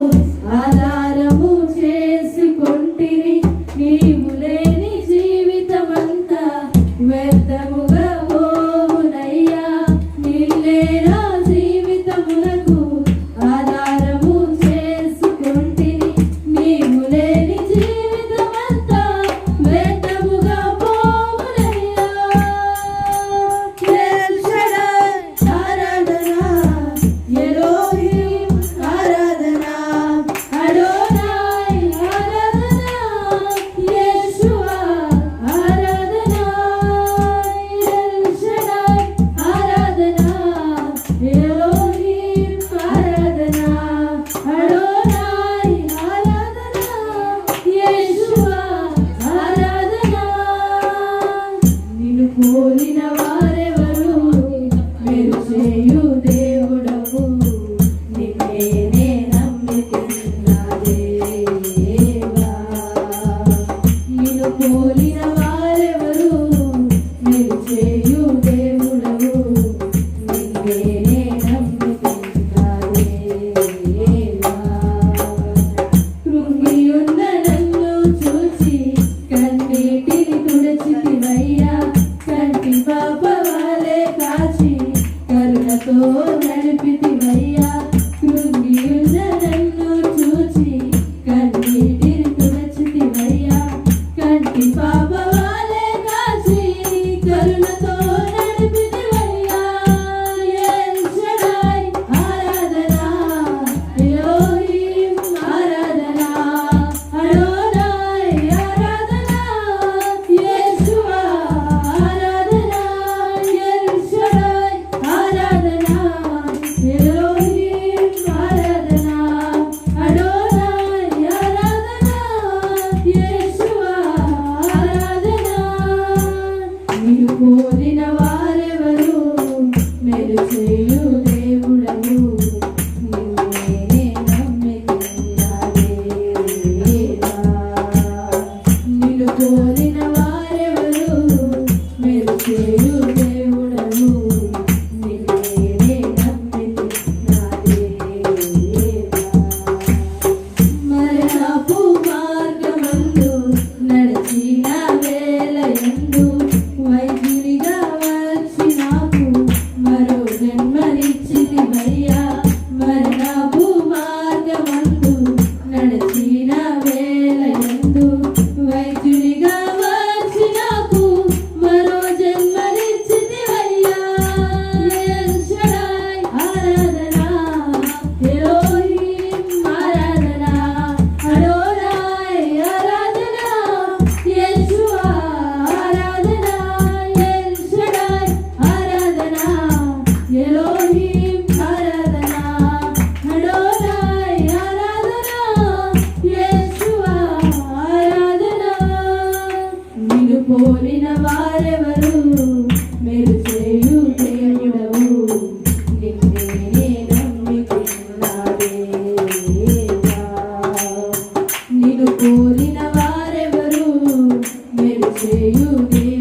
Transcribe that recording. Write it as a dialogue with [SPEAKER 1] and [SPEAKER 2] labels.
[SPEAKER 1] ఆధారము చేసుకుంటిని నీవు లేని జీవితమంతా వ్యర్థము 我的。in say you gave.